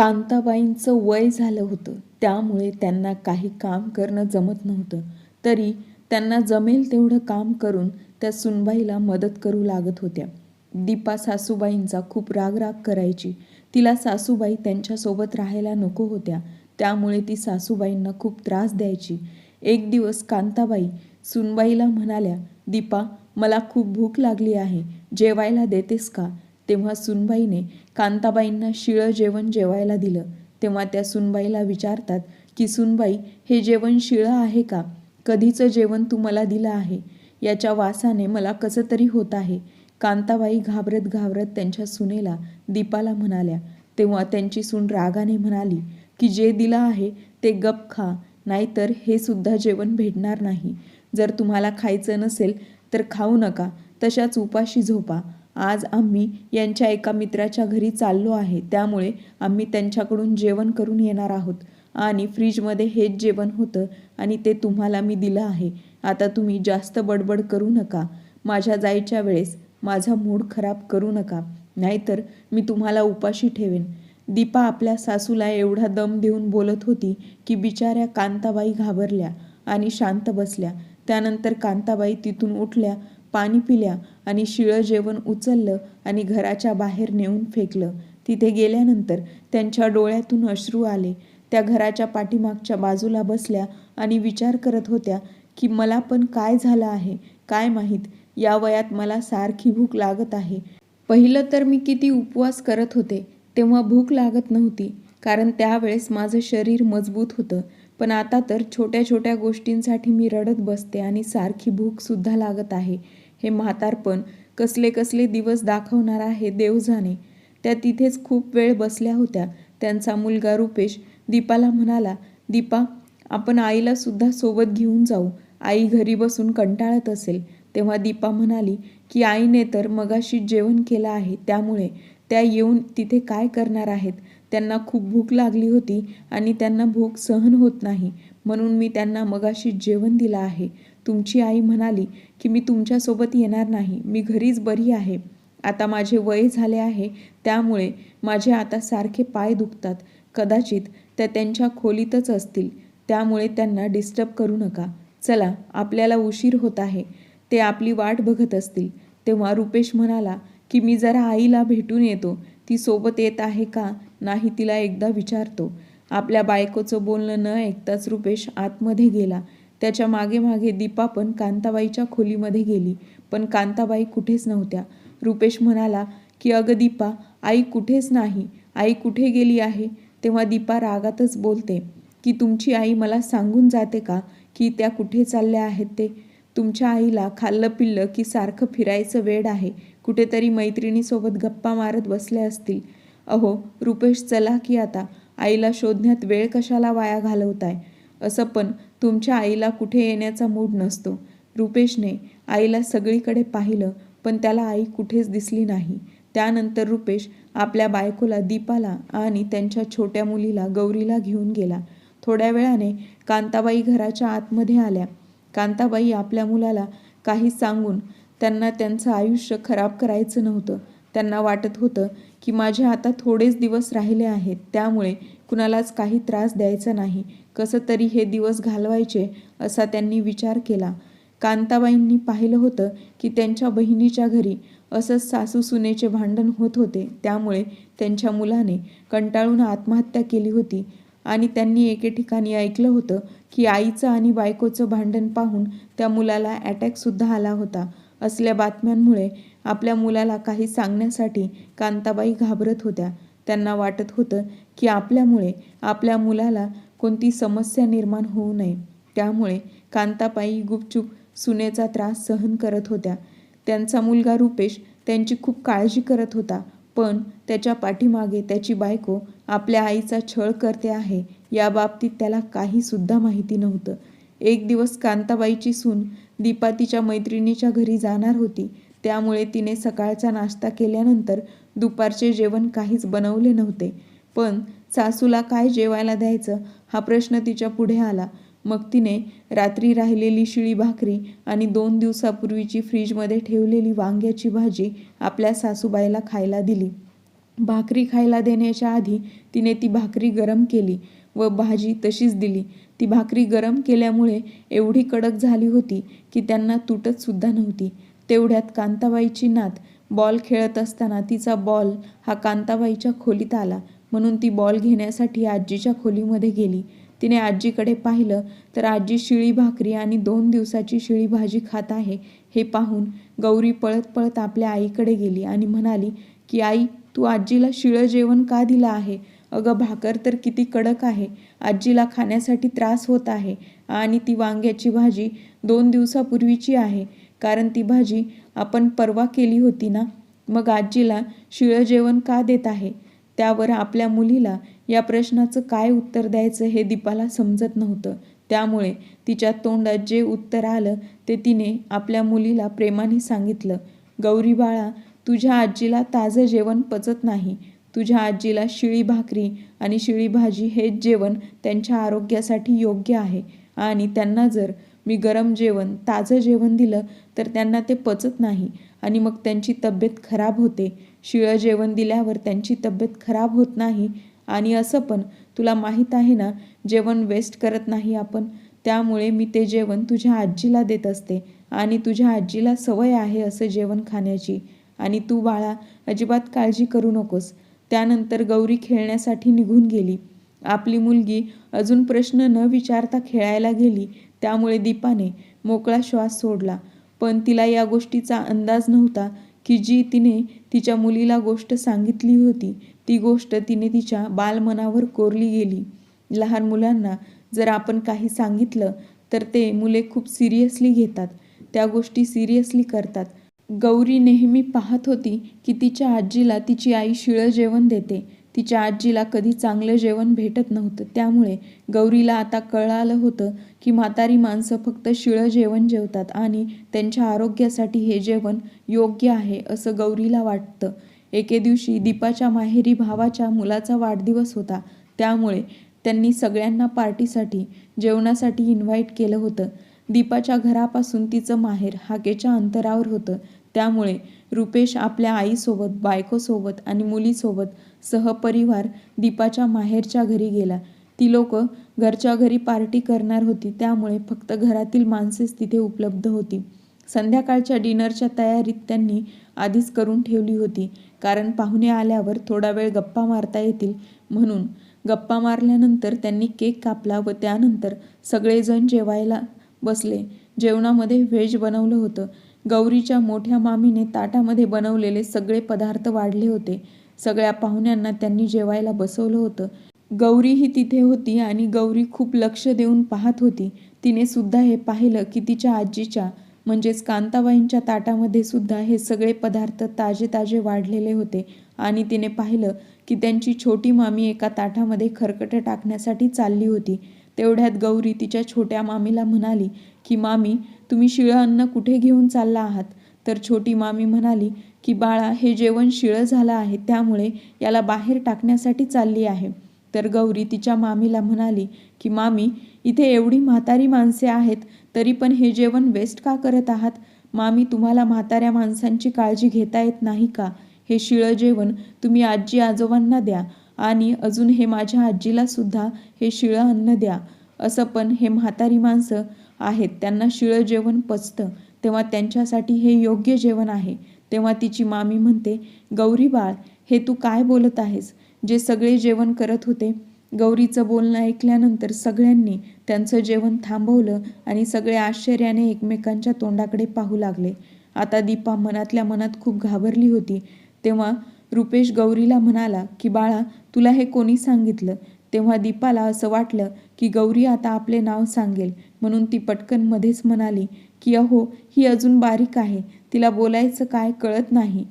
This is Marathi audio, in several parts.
कांताबाईंचं वय झालं होतं. त्यामुळे त्यांना काही काम करणं जमत नव्हतं. तरी त्यांना जमेल तेवढं काम करून त्या सुनबाईला मदत करू लागत होत्या. दीपा सासूबाईंचा खूप रागराग करायची. तिला सासूबाई त्यांच्यासोबत राहायला नको होत्या. त्यामुळे ती सासूबाईंना खूप त्रास द्यायची. एक दिवस कांताबाई सुनबाईला म्हणाल्या दीपा मला खूप भूक लागली आहे. जेवायला देतेस का? तेव्हा सुनबाईने कांताबाईंना शिळं जेवण जेवायला दिलं. तेव्हा त्या सुनबाईला विचारतात की सुनबाई हे जेवण शिळं आहे का? कधीचं जेवण तू मला दिलं आहे? याच्या वासाने मला कसं तरी होत आहे. कांताबाई घाबरत घाबरत त्यांच्या सुनेला दीपाला म्हणाल्या. तेव्हा त्यांची सून रागाने म्हणाली की जे दिलं आहे ते गप खा नाहीतर हे सुद्धा जेवण भेटणार नाही. जर तुम्हाला खायचं नसेल तर खाऊ नका तशाच उपाशी झोपा. आज आम्ही यांच्या एका मित्राच्या घरी चाललो आहे. त्यामुळे आम्ही त्यांच्याकडून जेवण करून येणार आहोत. आणि फ्रीजमध्ये हेच जेवण होतं आणि ते तुम्हाला मी दिलं आहे. आता तुम्ही जास्त बडबड करू नका. माझ्या जायच्या वेळेस माझा मूड खराब करू नका. नाहीतर मी तुम्हाला उपाशी ठेवेन. दीपा आपल्या सासूला एवढा दम देऊन बोलत होती की बिचाऱ्या कांताबाई घाबरल्या आणि शांत बसल्या. त्यानंतर कांताबाई तिथून उठल्या पाणी पिल्या आणि शिळं जेवण उचललं आणि घराच्या बाहेर नेऊन फेकलं. तिथे गेल्यानंतर त्यांच्या डोळ्यातून अश्रू आले. त्या घराच्या पाठीमागच्या बाजूला बसल्या आणि विचार करत होत्या की मला पण काय झालं आहे काय माहीत? या वयात मला सारखी भूक लागत आहे. पहिलं तर मी किती उपवास करत होते तेव्हा भूक लागत नव्हती कारण त्यावेळेस माझं शरीर मजबूत होतं. पण आता तर छोट्या छोट्या गोष्टींसाठी मी रडत बसते आणि सारखी भूकसुद्धा लागत आहे. हे म्हातारपण कसले कसले दिवस दाखवणार आहे देव जाणे त्या तिथेच खूप वेळ बसल्या होत्या. त्यांचा मुलगा रुपेश दीपाला म्हणाला दीपा आपण आईला सुद्धा सोबत घेऊन जाऊ. आई घरी बसून कंटाळत असेल. तेव्हा दीपा म्हणाली की आईने तर मगाशी जेवण केलं आहे. त्यामुळे त्या येऊन तिथे काय करणार आहेत? त्यांना खूप भूक लागली होती आणि त्यांना भूक सहन होत नाही. म्हणून मी त्यांना मगाशी जेवण दिलं आहे. तुमची आई म्हणाली की मी तुमच्यासोबत येणार नाही मी घरीच बरी आहे. आता माझे वय झाले आहे त्यामुळे माझे आता सारखे पाय दुखतात. कदाचित त्या त्यांच्या खोलीतच असतील त्यामुळे त्यांना डिस्टर्ब करू नका. चला आपल्याला उशीर होत आहे. ते आपली वाट बघत असतील. तेव्हा रुपेश म्हणाला की मी जरा आईला भेटून येतो. ती सोबत येत आहे का? नाही तिला एकदा विचारतो. आपल्या बायकोचं बोलणं न ऐकताच रुपेश आतमध्ये गेला. त्याच्यामागे मागे दीपा पण कांताबाईच्या खोलीमध्ये गेली. पण कांताबाई कुठेच नव्हत्या. रुपेश म्हणाला की अगं दीपा आई कुठेच नाही. आई कुठे गेली आहे? तेव्हा दीपा रागातच बोलते की तुमची आई मला सांगून जाते का? की त्या कुठे चालल्या आहेत ते? तुमच्या आईला खाल्लं पिल्लं की सारखं फिरायचं वेड आहे. कुठेतरी मैत्रिणीसोबत गप्पा मारत बसले असतील. अहो रुपेश चला की आता. आईला शोधण्यात वेळ कशाला वाया घालवताय? असं पण. तुमच्या आईला कुठे येण्याचा मूड नसतो. रुपेशने आईला सगळीकडे पाहिलं पण त्याला आई कुठेच दिसली नाही. त्यानंतर रुपेश आपल्या बायकोला दीपाला आणि त्यांच्या छोट्या मुलीला गौरीला घेऊन गेला. थोड्या वेळाने कांताबाई घराच्या आतमध्ये आल्या. कांताबाई आपल्या मुलाला काही सांगून त्यांना त्यांचं आयुष्य खराब करायचं नव्हतं. त्यांना वाटत होतं की माझे आता थोडेच दिवस राहिले आहेत त्यामुळे कुणालाच काही त्रास द्यायचा नाही. कसं तरी हे दिवस घालवायचे असा त्यांनी विचार केला. कांताबाईंनी पाहिलं होतं की त्यांच्या बहिणीच्या घरी असंच सासू सुनेचे भांडण होत होते. त्यामुळे त्यांच्या मुलाने कंटाळून आत्महत्या केली होती आणि त्यांनी एके ठिकाणी ऐकलं होतं की आईचं आणि बायकोचं भांडण पाहून त्या मुलाला अटॅकसुद्धा आला होता. असल्या बातम्यांमुळे आपल्या मुलाला काही सांगण्यासाठी कांताबाई घाबरत होत्या. त्यांना वाटत होतं की आपल्यामुळे आपल्या मुलाला कोणती समस्या निर्माण होऊ नये. त्यामुळे कांताबाई गुपचूप सुनेचा त्रास सहन करत होत्या. त्यांचा मुलगा रुपेश त्यांची खूप काळजी करत होता पण त्याच्या पाठीमागे त्याची बायको आपल्या आईचा छळ करते आहे या बाबतीत त्याला काहीसुद्धा माहिती नव्हतं. एक दिवस कांताबाईची सून दीपा तिच्या मैत्रिणीच्या घरी जाणार होती. त्यामुळे तिने सकाळचा नाश्ता केल्यानंतर दुपारचे जेवण काहीच बनवले नव्हते. पण सासूला काय जेवायला द्यायचं हा प्रश्न तिच्या पुढे आला. मग तिने रात्री राहिलेली शिळी भाकरी आणि दोन दिवसापूर्वीची फ्रीजमध्ये ठेवलेली वांग्याची भाजी आपल्या सासूबाईला खायला दिली. भाकरी खायला देण्याच्या आधी तिने ती भाकरी गरम केली व भाजी तशीच दिली. ती भाकरी गरम केल्यामुळे एवढी कडक झाली होती की त्यांना तुटतसुद्धा नव्हती. तेवढ्यात कांताबाईची नात बॉल खेळत असताना तिचा बॉल हा कांताबाईच्या खोलीत आला. म्हणून ती बॉल घेण्यासाठी आजीच्या खोलीमध्ये गेली. तिने आजीकडे पाहिलं तर आजी शिळी भाकरी आणि दोन दिवसाची शिळी भाजी खात आहे हे पाहून गौरी पळत पळत आपल्या आईकडे गेली आणि म्हणाली की आई तू आजीला शिळं जेवण का दिलं आहे? अगं भाकर तर किती कडक आहे. आजीला खाण्यासाठी त्रास होत आहे आणि ती वांग्याची भाजी दोन दिवसापूर्वीची आहे. कारण ती भाजी आपण परवा केली होती ना? मग आजीला शिळं जेवण का देत आहे? त्यावर आपल्या मुलीला या प्रश्नाचं काय उत्तर द्यायचं हे दीपाला समजत नव्हतं. त्यामुळे तिच्या तोंडात जे उत्तर आलं ते तिने आपल्या मुलीला प्रेमाने सांगितलं. गौरी बाळा तुझ्या आजीला ताजं जेवण पचत नाही. तुझ्या आजीला शिळी भाकरी आणि शिळी भाजी हेच जेवण त्यांच्या आरोग्यासाठी योग्य आहे. आणि त्यांना जर मी गरम जेवण ताजं जेवण दिलं तर त्यांना ते पचत नाही. आणि मग त्यांची तब्येत खराब होते. शिळं जेवण दिल्यावर त्यांची तब्येत खराब होत नाही. आणि असं पण तुला माहीत आहे ना जेवण वेस्ट करत नाही आपण. त्यामुळे मी ते जेवण तुझ्या आजीला देत असते. आणि तुझ्या आजीला सवय आहे असं जेवण खाण्याची. आणि तू बाळा अजिबात काळजी करू नकोस. त्यानंतर गौरी खेळण्यासाठी निघून गेली. आपली मुलगी अजून प्रश्न न विचारता खेळायला गेली. त्यामुळे दीपाने मोकळा श्वास सोडला. पण तिला या गोष्टीचा अंदाज नव्हता की जी तिने तिच्या मुलीला गोष्ट सांगितली होती ती गोष्ट तिने तिच्या बालमनावर कोरली गेली. लहान मुलांना जर आपण काही सांगितलं तर ते मुले खूप सिरियसली घेतात त्या गोष्टी सिरियसली करतात. गौरी नेहमी पाहत होती की तिच्या आजीला तिची आई शिळं जेवण देते. तिच्या आजीला कधी चांगलं जेवण भेटत नव्हतं. त्यामुळे गौरीला आता कळालं होतं की म्हातारी माणसं फक्त शिळं जेवण जेवतात आणि त्यांच्या आरोग्यासाठी हे जेवण योग्य आहे असं गौरीला वाटतं. एके दिवशी दीपाच्या माहेरी भावाच्या मुलाचा वाढदिवस होता. त्यामुळे त्यांनी सगळ्यांना पार्टीसाठी जेवणासाठी इन्व्हाइट केलं होतं. दीपाच्या घरापासून तिचं माहेर हाकेच्या अंतरावर होतं. त्यामुळे रुपेश आपल्या आईसोबत बायकोसोबत आणि मुलीसोबत सहपरिवार दीपाच्या माहेरच्या घरी गेला. ती लोक घरच्या घरी पार्टी करणार होती त्यामुळे फक्त घरातील माणसेच तिथे उपलब्ध होती. संध्याकाळच्या डिनरच्या तयारीत त्यांनी आधीच करून ठेवली होती कारण पाहुणे आल्यावर थोडा वेळ गप्पा मारता येतील म्हणून. गप्पा मारल्यानंतर त्यांनी केक कापला व त्यानंतर सगळेजण जेवायला बसले. जेवणामध्ये व्हेज बनवलं होतं. गौरीच्या मोठ्या मामीने ताटामध्ये बनवलेले सगळे पदार्थ वाढले होते. सगळ्या पाहुण्यांना त्यांनी जेवायला बसवलं होतं. गौरीही तिथे होती आणि गौरी खूप लक्ष देऊन पाहत होती. तिने सुद्धा हे पाहिलं की तिच्या आजीच्या म्हणजेच कांताबाईंच्या ताटामध्ये सुद्धा हे सगळे पदार्थ ताजे ताजे वाढलेले होते आणि तिने पाहिलं की त्यांची छोटी मामी एका ताटामध्ये खरकटं टाकण्यासाठी चालली होती. तेवढ्यात गौरी तिच्या छोट्या मामीला म्हणाली की मामी तुम्ही शिळं अन्न कुठे घेऊन चालला आहात? तर छोटी मामी म्हणाली की बाळा हे जेवण शिळं झालं आहे त्यामुळे याला बाहेर टाकण्यासाठी चालली आहे. तर गौरी तिच्या मामीला म्हणाली की मामी इथे एवढी म्हातारी माणसे आहेत तरी पण हे जेवण वेस्ट का करत आहात? मामी तुम्हाला म्हाताऱ्या माणसांची काळजी घेता येत नाही का? हे शिळं जेवण तुम्ही आजी आजोबांना द्या आणि अजून हे माझ्या आजीला सुद्धा हे शिळं अन्न द्या. असं पण हे म्हातारी माणसं आहेत त्यांना शिळं जेवण पचतं तेव्हा त्यांच्यासाठी हे योग्य जेवण आहे. तेव्हा तिची मामी म्हणते गौरी बाळ हे तू काय बोलत आहेस? जे सगळे जेवण करत होते. गौरीचं बोलणं ऐकल्यानंतर सगळ्यांनी त्यांचं जेवण थांबवलं आणि सगळे आश्चर्याने एकमेकांच्या तोंडाकडे पाहू लागले. आता दीपा मनातल्या मनात खूप घाबरली होती. तेव्हा रुपेश गौरीला म्हणाला की बाळा तुला हे कोणी सांगितलं? तेव्हा दीपाला असं वाटलं की गौरी आता आपले नाव सांगेल. म्हणून ती पटकन मध्येच म्हणाली की अहो ही अजून बारीक आहे तिला बोलायचं काय कळत नाही.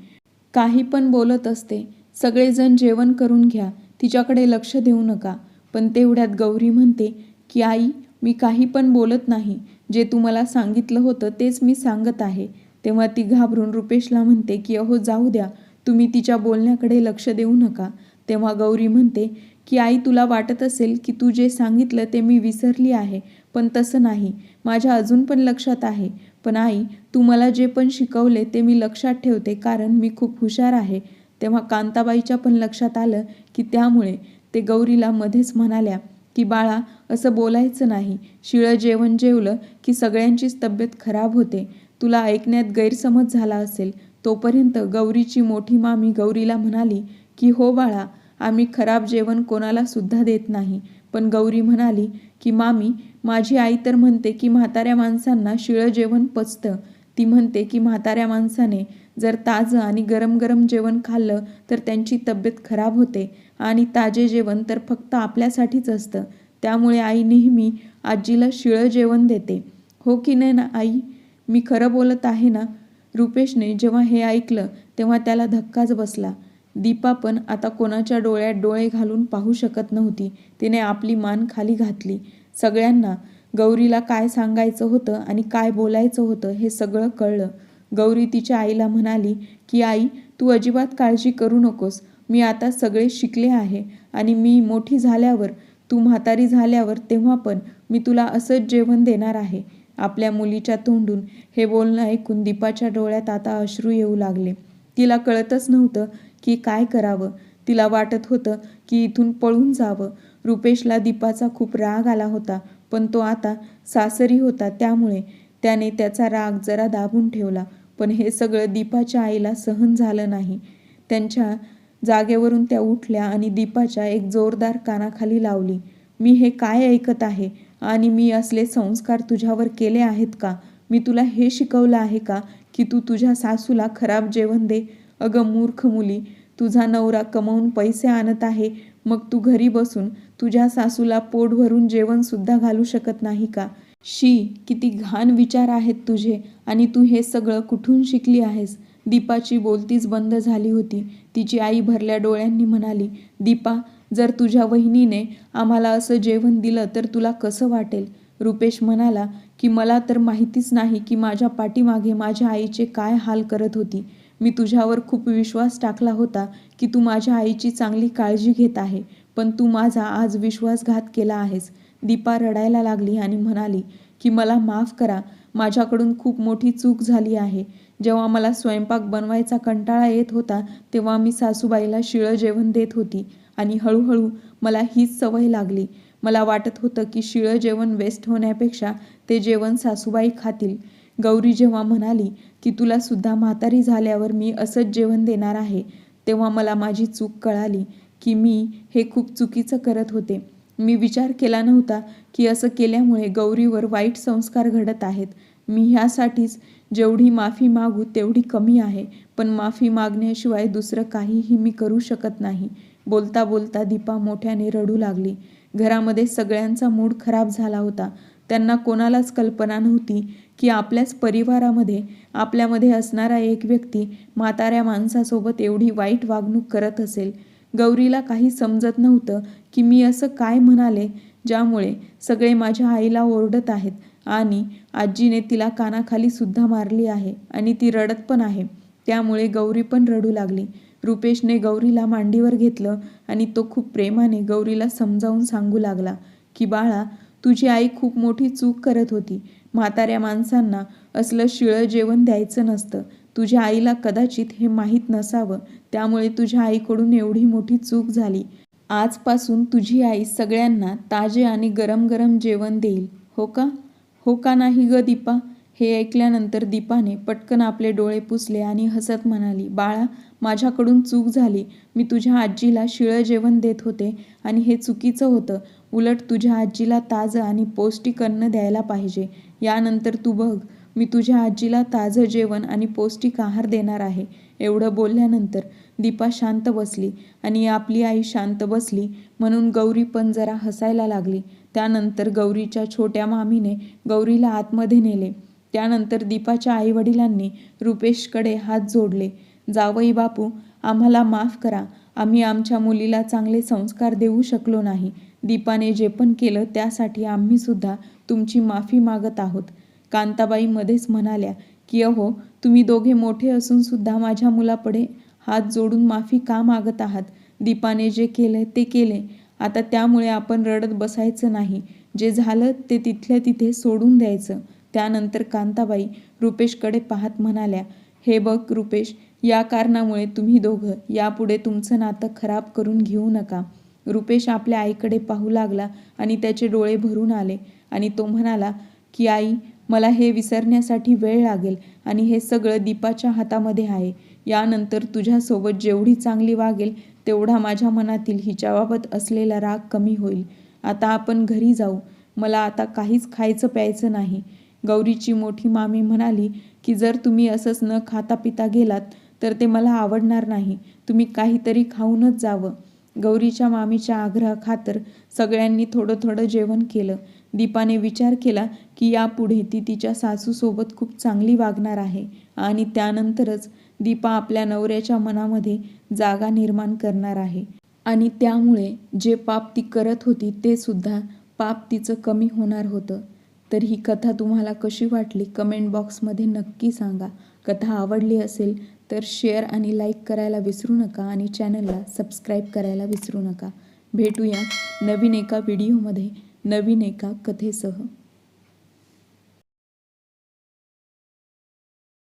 काही पण बोलत असते सगळेजण जेवण करून घ्या तिच्याकडे लक्ष देऊ नका. पण तेवढ्यात गौरी म्हणते की आई मी काही पण बोलत नाही जे तुम्हाला सांगितलं होतं तेच मी सांगत आहे. तेव्हा ती घाबरून रुपेशला म्हणते की अहो जाऊ द्या तुम्ही तिच्या बोलण्याकडे लक्ष देऊ नका. तेव्हा गौरी म्हणते की आई तुला वाटत असेल की तू जे सांगितलं ते मी विसरली आहे पण तसं नाही. माझ्या अजून पण लक्षात आहे. पण आई तू मला जे पण शिकवले ते मी लक्षात ठेवते कारण मी खूप हुशार आहे. तेव्हा कांताबाईच्या पण लक्षात आलं की त्यामुळे ते गौरीला मध्येच म्हणाल्या की बाळा असं बोलायचं नाही. शिळं जेवण जेवलं की सगळ्यांचीच तब्येत खराब होते. तुला ऐकण्यात गैरसमज झाला असेल. तोपर्यंत गौरीची मोठी मामी गौरीला म्हणाली की हो बाळा आम्ही खराब जेवण कोणाला सुद्धा देत नाही. पण गौरी म्हणाली की मामी माझी आई तर म्हणते की म्हाताऱ्या माणसांना शिळं जेवण पचतं. ती म्हणते की म्हाताऱ्या माणसाने जर ताजं आणि गरम गरम जेवण खाल्लं तर त्यांची तब्येत खराब होते आणि ताजे जेवण तर फक्त आपल्यासाठीच असतं. त्यामुळे आई नेहमी आजीला शिळं जेवण देते. हो की नाही ना आई? मी खरं बोलत आहे ना? रुपेशने जेव्हा हे ऐकलं तेव्हा त्याला धक्काच बसला. दीपा पण आता कोणाच्या डोळ्यात डोळे घालून पाहू शकत नव्हती. तिने आपली मान खाली घातली. सगळ्यांना गौरीला काय सांगायचं होतं आणि काय बोलायचं होतं हे सगळं कळलं. गौरी तिच्या आईला म्हणाली की आई तू अजिबात काळजी करू नकोस. मी आता सगळे शिकले आहे आणि मी मोठी झाल्यावर तू म्हातारी झाल्यावर तेव्हा पण मी तुला असंच जेवण देणार आहे. आपल्या मुलीच्या तोंडून हे बोलणं ऐकून दीपाच्या डोळ्यात आता अश्रू येऊ लागले. तिला कळतच नव्हतं की काय करावं. तिला वाटत होतं की इथून पळून जावं. रुपेशला दीपाचा खूप राग आला होता पण तो आता सासरी होता त्यामुळे त्याने त्याचा राग जरा दाबून ठेवला. पण हे सगळं दीपाच्या आईला सहन झालं नाही. त्यांच्या जागेवरून त्या उठल्या आणि दीपाच्या एक जोरदार कानाखाली लावली. मी हे काय ऐकत आहे? आणि मी असले संस्कार तुझ्यावर केले आहेत का? मी तुला हे शिकवलं आहे का की तू तुझ्या सासूला खराब जेवण दे? अगं मूर्ख मुली तुझा नवरा कमवून पैसे आणत आहे मग तू घरी बसून तुझ्या सासूला पोट भरून जेवणसुद्धा घालू शकत नाही का? शी किती घाण विचार आहेत तुझे आणि तू हे सगळं कुठून शिकली आहेस? दीपाची बोलतीच बंद झाली होती. तिची आई भरल्या डोळ्यांनी म्हणाली दीपा जर तुझ्या वहिनीने आम्हाला असं जेवण दिलं तर तुला कसं वाटेल? रुपेश म्हणाला की मला तर माहितीच नाही की माझ्या पाठीमागे माझ्या आईचे काय हाल करत होती. मी तुझ्यावर खूप विश्वास टाकला होता की तू माझ्या आईची चांगली काळजी घेत आहे पण तू माझा आज विश्वासघात केला आहेस. दीपा रडायला लागली आणि म्हणाली की मला माफ करा माझ्याकडून खूप मोठी चूक झाली आहे. जेव्हा मला स्वयंपाक बनवायचा कंटाळा येत होता तेव्हा मी सासूबाईला शिळं जेवण देत होती आणि हळूहळू मला हीच सवय लागली. मला वाटत होतं की शिळं जेवण वेस्ट होण्यापेक्षा ते जेवण सासूबाई खातील. गौरी जेव्हा म्हणाली की तुला सुद्धा म्हातारी झाल्यावर मी असंच जेवण देणार आहे तेव्हा मला माझी चूक कळाली की मी हे खूप चुकीचं करत होते. मी विचार केला नव्हता की असं केल्यामुळे गौरीवर वाईट संस्कार घडत आहेत. मी ह्यासाठीच जेवढी माफी मागू तेवढी कमी आहे पण माफी मागण्याशिवाय दुसरं काहीही मी करू शकत नाही. बोलता बोलता दीपा मोठ्याने रडू लागली. घरामध्ये सगळ्यांचा मूड खराब झाला होता. त्यांना कोणालाच कल्पना नव्हती की आपल्याच परिवारामध्ये आपल्यामध्ये असणारा एक व्यक्ती म्हाताऱ्या माणसासोबत एवढी वाईट वागणूक करत असेल. गौरीला काही समजत नव्हतं की मी असं काय म्हणाले ज्यामुळे सगळे माझ्या आईला ओरडत आहेत आणि आजीने तिला कानाखाली सुद्धा मारली आहे आणि ती रडत पण आहे. त्यामुळे गौरी पण रडू लागली. रुपेशने गौरीला मांडीवर घेतलं आणि तो खूप प्रेमाने गौरीला समजावून सांगू लागला की बाळा तुझी आई खूप मोठी चूक करत होती. म्हाताऱ्या माणसांना असलं शिळं जेवण द्यायचं नसतं. तुझ्या आईला कदाचित हे माहीत नसावं. त्यामुळे तुझ्या आईकडून एवढी मोठी चूक झाली. आजपासून तुझी आई सगळ्यांना ताजे आणि गरम गरम जेवण देईल. हो का? हो का नाही ग दीपा? हे ऐकल्यानंतर दीपाने पटकन आपले डोळे पुसले आणि हसत म्हणाली बाळा माझ्याकडून चूक झाली. मी तुझ्या आजीला शिळं जेवण देत होते आणि हे चुकीचं होतं. उलट तुझ्या आजीला ताजं आणि पौष्टिक अन्न द्यायला पाहिजे. यानंतर तू बघ मी तुझ्या आजीला ताजं जेवण आणि पौष्टिक आहार देणार आहे. एवढं बोलल्यानंतर दीपा शांत बसली आणि आपली आई शांत बसली म्हणून गौरी पण जरा हसायला लागली. त्यानंतर गौरीच्या छोट्या मामीने गौरीला आतमध्ये नेले. त्यानंतर दीपाच्या आईवडिलांनी रुपेशकडे हात जोडले. जावई बापू आम्हाला माफ करा. आम्ही आमच्या मुलीला चांगले संस्कार देऊ शकलो नाही. दीपाने जे पण केलं त्यासाठी आम्ही सुद्धा तुमची माफी मागत आहोत. कांताबाई मध्येच म्हणाल्या की अहो तुम्ही दोघे मोठे असून सुद्धा माझ्या मुलापुढे हात जोडून माफी का मागत आहात? दीपाने जे केलं ते केले. आता त्यामुळे आपण रडत बसायचं नाही. जे झालं ते तिथल्या तिथे सोडून द्यायचं. त्यानंतर कांताबाई रुपेशकडे पाहत म्हणाल्या हे बघ रुपेश या कारणामुळे तुम्ही दोघं यापुढे तुमचं नातं खराब करून घेऊ नका. रुपेश आपल्या आईकडे पाहू लागला आणि त्याचे डोळे भरून आले. आणि तो म्हणाला की आई मला हे विसरण्यासाठी वेळ लागेल आणि हे सगळं दीपाच्या हातामध्ये आहे. यानंतर तुझ्यासोबत जेवढी चांगली वागेल तेवढा माझ्या मनातील हिच्याबाबत असलेला राग कमी होईल. आता आपण घरी जाऊ. मला आता काहीच खायचं प्यायचं नाही. गौरीची मोठी मामी म्हणाली की जर तुम्ही असंच न खाता पिता गेलात तर ते मला आवडणार नाही. तुम्ही काहीतरी खाऊनच जावं. गौरीच्या मामीच्या आग्रहाखातर सगळ्यांनी थोडं थोडं जेवण केलं. दीपाने विचार केला की यापुढे ती तिच्या सासूसोबत खूप चांगली वागणार आहे. आणि त्यानंतरच दीपा आपल्या नवऱ्याच्या मनामध्ये जागा निर्माण करणार आहे. आणि त्यामुळे जे पाप ती करत होती ते सुद्धा पाप तिचं कमी होणार होतं. तर ही कथा तुम्हाला कशी वाटली? कमेंट बॉक्समध्ये नक्की सांगा. कथा आवडली असेल तर शेअर आणि लाईक करायला विसरू नका आणि चॅनलला सबस्क्राईब करायला विसरू नका. भेटूया नवीन एका व्हिडिओमध्ये. नवीन एका कथेसह.